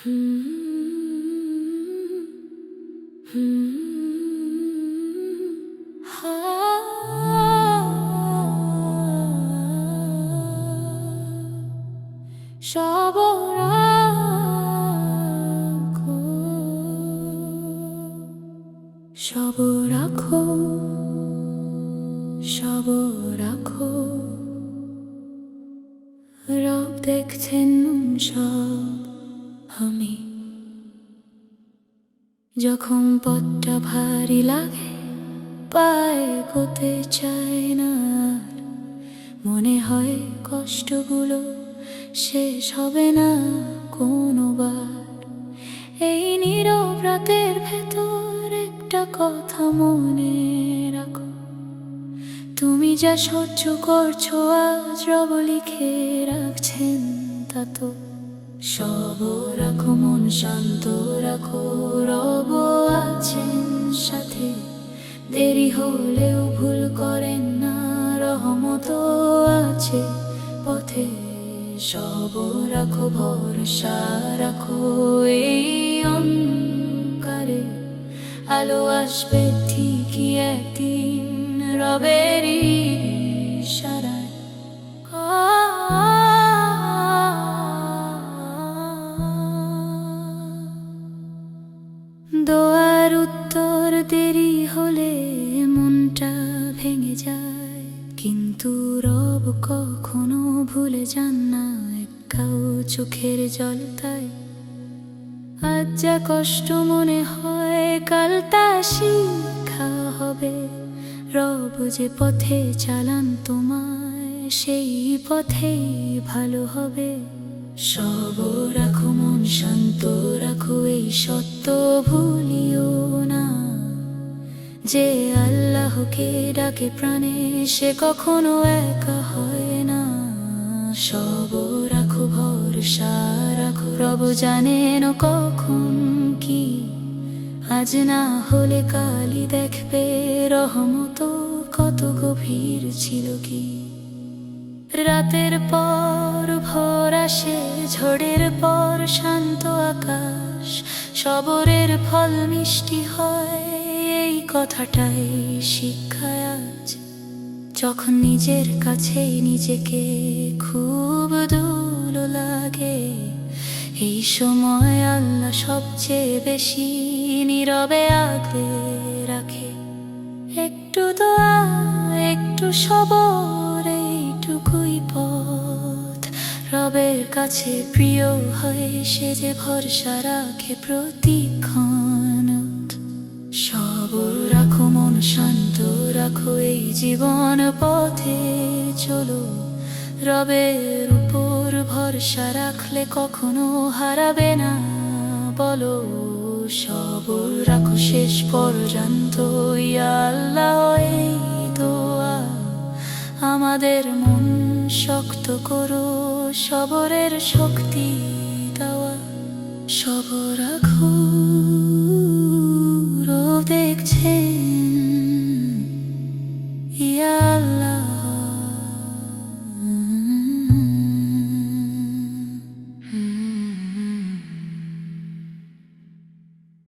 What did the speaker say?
সব রাখো সব রাখো। সব রাখো রব দেখছেন সব। আমি। যখন পথটা ভারী লাগে, পায়ে গোতে চায় না মনে হয় কষ্টগুলো শেষ হবে না কোনোবার। এই নীরব রাতের ভেতর একটা কথা মনে রাখো। তুমি যা সহ্য করছ, আজ রব লিখে রাখছেন তা তো। সব রাখো মন শান্ত, রাখো রব আছেন সাথে। দেরি হলেও ভুল করেন না, রহমত আছে পথে। সব রাখো ভরসা, রাখো এই অন্ধকারে। আলো আসবে ঠিকই একদিন রবেরই দোয়ার উত্তর দেরি হলে মনটা ভেঙে যায়। কিন্তু রব কখনো ভুলে যান না একটাও চোখের জল তাই। আজ যা কষ্ট মনে হয়, কাল তা শিক্ষা হবে। রব যে পথে চালান তোমায়, সেই পথেই ভালো হবে। সব রাখো মন শান্ত রাখো। এই সত্য ভুলিও না। যে আল্লাহকে ডাকে প্রাণে, সে কখনো একা হয় না। সব রাখো, ভরসা রাখো, রব জানেন কখন কি। আজ না হলে কালি দেখবে রহমত কত গভীর ছিল কি। রাতের পর ভোর আসে, ঝড়ের পর শান্ত আকাশ। সবরের ফল মিষ্টি হয়, এই কথাটাই শিক্ষায় আজ। যখন নিজের কাছেই নিজেকে খুব দূর লাগে, এই সময় আল্লাহ সবচেয়ে বেশি নীরবে আগলে রাখে। একটু দোয়া, একটু সবর কাছে প্রিয় হয়ে সে যে ভরসা রাখে প্রতিক্ষণ। সবর রাখো, মন শান্ত রাখো, এই জীবন পথে চলো। রবের উপর ভরসা রাখলে কখনো হারাবে না, বলো। সবর রাখো, শেষ পর্যন্ত আমাদের মন শক্ত করো। সবরের শক্তি দেওয়া সবরা রাখো